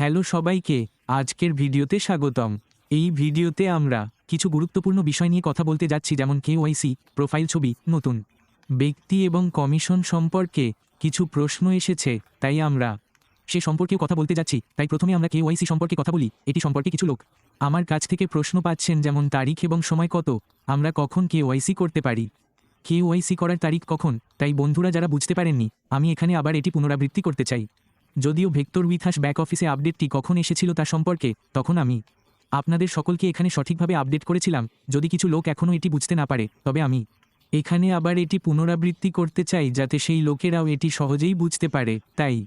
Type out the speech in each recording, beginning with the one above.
Hello সবাইকে, আজকের ভিডিওতে স্বাগতম। এই ভিডিওতে আমরা কিছু গুরুত্বপূর্ণ বিষয় নিয়ে কথা বলতে যাচ্ছি, যেমন কেওয়াইসি প্রোফাইল ছবি, নতুন। ব্যক্তি এবং কমিশন সম্পর্কে কিছু প্রশ্ন এসেছে, তাই আমরা সে সম্পর্কেও কথা বলতে যাচ্ছি। তাই প্রথমে আমরা কেওয়াইসি সম্পর্কে কথা বলি, এটি সম্পর্কে কিছু লোক। আমার কাছ থেকে প্রশ্ন পাচ্ছেন, যেমন তারিখ এবং সময় কত? আমরা কখন কেওয়াইসি করতে পারি? কেওয়াইসি করার তারিখ কখন? তাই বন্ধুরা যারা বুঝতে পারেননি, আমি এখানে আবার এটি পুনরাবৃত্তি করতে চাই। যদিও ভেক্টর উইথাস ব্যাক অফিসে আপডেটটি কখন এসেছিল তার সম্পর্কে, তখন আমি আপনাদের সকলকে এখানে সঠিকভাবে আপডেট করেছিলাম, যদি কিছু লোক এখনও এটি বুঝতে না পারে, তবে আমি এখানে আবার এটি পুনরাবৃত্তি করতে চাই যাতে সেই লোকেরাও এটি সহজেই বুঝতে পারে। তাই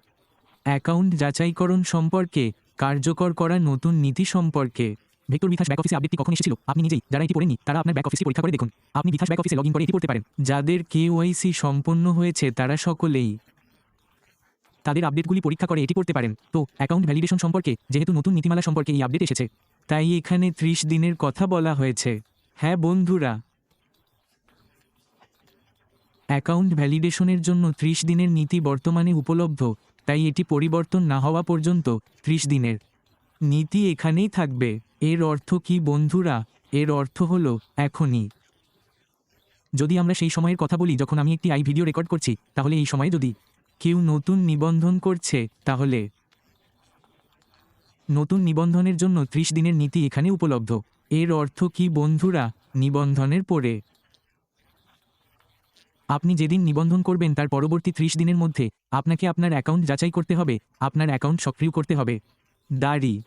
অ্যাকাউন্ট যাচাইকরণ সম্পর্কে কার্যকর করা নতুন নীতি সম্পর্কে। ভেক্টর বিকাশ ব্যাক অফিসে আপডেটটি কখন এসেছিল? আপনি নিজেই, যারা এটি পড়েননি, তারা আপনার ব্যাক অফিসে পরীক্ষা করে দেখুন। আপনি বিকাশ ব্যাক অফিসে লগ ইন করে এটি পড়তে পারেন। যাদের কেওয়াইসি সম্পন্ন হয়েছে, তারা সকলেই তাদের আপডেটগুলি পরীক্ষা করে এটি করতে পারেন। তো অ্যাকাউন্ট ভ্যালিডেশন সম্পর্কে, যেহেতু নতুন নীতিমালা সম্পর্কে এই আপডেট এসেছে, তাই এখানে ত্রিশ দিনের কথা বলা হয়েছে। হ্যাঁ বন্ধুরা। অ্যাকাউন্ট ভ্যালিডেশনের জন্য ত্রিশ দিনের নীতি বর্তমানে উপলব্ধ, তাই এটি পরিবর্তন না হওয়া পর্যন্ত ত্রিশ দিনের নীতি এখানেই থাকবে। এর অর্থ কি, বন্ধুরা? এর অর্থ হলো, এখনই। যদি আমরা সেই সময়ের কথা বলি, যখন আমি একটি আই ভিডিও রেকর্ড করছি, তাহলে এই সময়ে যদি কেউ নতুন নিবন্ধন করছে, তাহলে? নতুন নিবন্ধনের জন্য ত্রিশ দিনের নীতি এখানে উপলব্ধ। এর অর্থ কি, বন্ধুরা? নিবন্ধনের পরে। আপনি যেদিন নিবন্ধন করবেন, তার পরবর্তী ত্রিশ দিনের মধ্যে আপনাকে আপনার অ্যাকাউন্ট যাচাই করতে হবে, আপনার অ্যাকাউন্ট সক্রিয় করতে হবে। দাড়ি।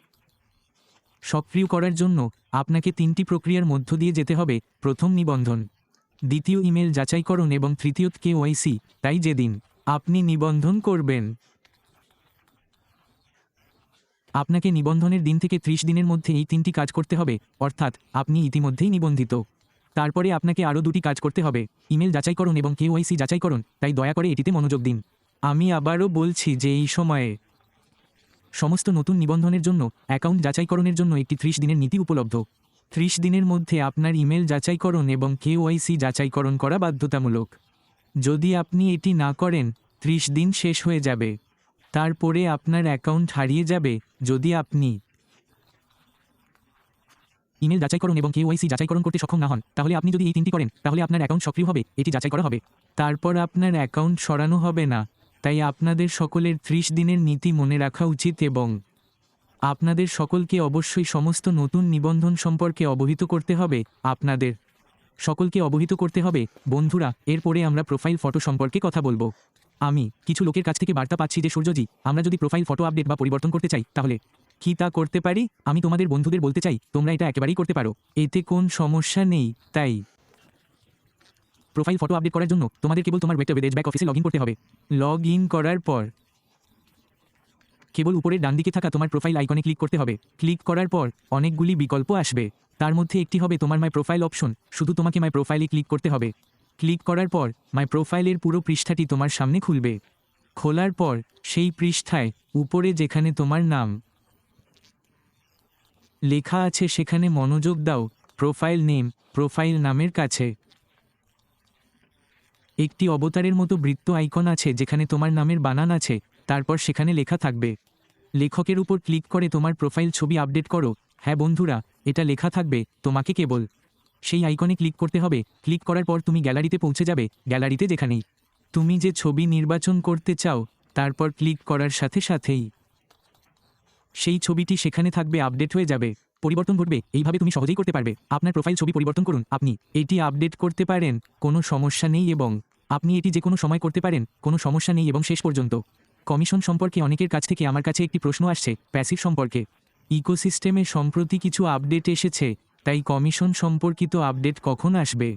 সক্রিয় করার জন্য আপনাকে তিনটি প্রক্রিয়ার মধ্য দিয়ে যেতে হবে, প্রথম নিবন্ধন, দ্বিতীয় ইমেল যাচাইকরণ এবং তৃতীয় কে ওয়াইসি তাই যেদিন আপনি নিবন্ধন করবেন। আপনাকে নিবন্ধনের দিন থেকে ত্রিশ দিনের মধ্যে এই তিনটি কাজ করতে হবে, অর্থাৎ আপনি ইতিমধ্যেই নিবন্ধিত। তারপরে আপনাকে আরও দুটি কাজ করতে হবে, ইমেল যাচাইকরণ এবং কেওয়াইসি যাচাইকরণ তাই দয়া করে এটিতে মনোযোগ দিন। আমি আবারও বলছি যে এই সময়ে সমস্ত নতুন নিবন্ধনের জন্য, অ্যাকাউন্ট যাচাইকরণের জন্য একটি ত্রিশ দিনের নীতি উপলব্ধ। ত্রিশ দিনের মধ্যে আপনার ইমেল যাচাইকরণ এবং কেওয়াইসি যাচাইকরণ করা বাধ্যতামূলক। যদি আপনি এটি না করেন, ত্রিশ দিন শেষ হয়ে যাবে। তারপরে আপনার অ্যাকাউন্ট হারিয়ে যাবে, যদি আপনি ইমেল যাচাইকরণ এবং কেওয়াইসি যাচাইকরণ করতে সক্ষম না হন, তাহলে আপনি যদি এই তিনটি করেন, তাহলে আপনার অ্যাকাউন্ট সক্রিয় হবে, এটি যাচাই করা হবে। তারপর আপনার অ্যাকাউন্ট সরানো হবে না। তাই আপনাদের সকলের ত্রিশ দিনের নীতি মনে রাখা উচিত এবং আপনাদের সকলকে অবশ্যই সমস্ত নতুন নিবন্ধন সম্পর্কে অবহিত করতে হবে। আপনাদের সকলকে অবহিত করতে হবে। বন্ধুরা, এরপরে আমরা প্রোফাইল ফটো সম্পর্কে কথা বলব। আমি কিছু লোকের কাছ থেকে বার্তা পাচ্ছি যে, সূর্যজি, আমরা যদি প্রোফাইল ফটো আপডেট বা পরিবর্তন করতে চাই, তাহলে কি তা করতে পারি? আমি তোমাদের বন্ধুদের বলতে চাই, তোমরা এটা একেবারেই করতে পারো। এতে কোন সমস্যা নেই, তাই। প্রোফাইল ফটো আপডেট করার জন্য তোমাদের কেবল তোমার ওয়েব পেজ ব্যাক অফিসে লগ করতে হবে। লগ করার পর কেবল উপরের ডান দিকে থাকা তোমার প্রোফাইল আইকনে ক্লিক করতে হবে। ক্লিক করার পর অনেকগুলি বিকল্প আসবে। তার মধ্যে একটি হবে তোমার মাই প্রোফাইল অপশন শুধু তোমাকে মাই প্রোফাইলে ক্লিক করতে হবে। ক্লিক করার পর মাই প্রোফাইলের পুরো পৃষ্ঠাটি তোমার সামনে খুলবে। খোলার পর সেই পৃষ্ঠায় উপরে যেখানে তোমার নাম লেখা আছে সেখানে মনোযোগ দাও। প্রোফাইল নেম প্রোফাইল নামের কাছে। একটি অবতারের মতো বৃত্ত আইকন আছে যেখানে তোমার নামের বানান আছে। তারপর সেখানে লেখা থাকবে। লেখকের উপর ক্লিক করে তোমার প্রোফাইল ছবি আপডেট করো। হ্যাঁ বন্ধুরা, এটা লেখা থাকবে, তোমাকে কেবল। সেই আইকনে ক্লিক করতে হবে। ক্লিক করার পর তুমি গ্যালারিতে পৌঁছে যাবে, গ্যালারিতে যেখানেই। তুমি যে ছবি নির্বাচন করতে চাও, তারপর ক্লিক করার সাথে সাথেই। সেই ছবিটি সেখানে থাকবে, আপডেট হয়ে যাবে। পরিবর্তন ঘটবে, এইভাবে তুমি সহজেই করতে পারবে। আপনার প্রোফাইল ছবি পরিবর্তন করুন। আপনি এটি আপডেট করতে পারেন, কোনো সমস্যা নেই এবং আপনি এটি যে কোনো সময় করতে পারেন, কোনো সমস্যা নেই এবং শেষ পর্যন্ত। কমিশন সম্পর্কে অনেকের কাছ থেকে আমার কাছে একটি প্রশ্ন আসছে, প্যাসিভ সম্পর্কে। ইকোসিস্টেমে সম্প্রতি কিছু আপডেট এসেছে, তাই কমিশন সম্পর্কিত আপডেট কখন আসবে?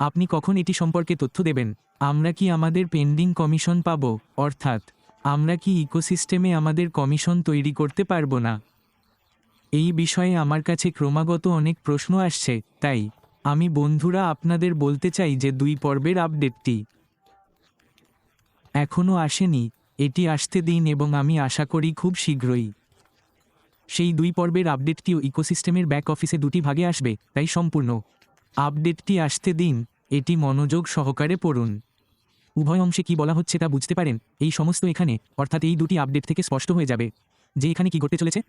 আপনি কখন এটি সম্পর্কে তথ্য দেবেন? আমরা কি আমাদের পেন্ডিং কমিশন পাব, অর্থাৎ আমরা কি ইকোসিস্টেমে আমাদের কমিশন তৈরি করতে পারব না? এই বিষয়ে আমার কাছে ক্রমাগত অনেক প্রশ্ন আসছে, তাই আমি বন্ধুরা আপনাদের বলতে চাই যে দুই পর্বের আপডেটটি এখনও আসেনি। এটি আসতে দিন এবং আমি আশা করি খুব শীঘ্রই। সেই দুই পর্বের আপডেটটিও ইকোসিস্টেমের ব্যাক অফিসে দুটি ভাগে আসবে, তাই সম্পূর্ণ আপডেটটি আসতে দিন, এটি মনোযোগ সহকারে পড়ুন। উভয় অংশে কী বলা হচ্ছে তা বুঝতে পারেন, এই সমস্ত এখানে, অর্থাৎ এই দুটি আপডেট থেকে স্পষ্ট হয়ে যাবে। যে এখানে কি ঘটতে চলেছে?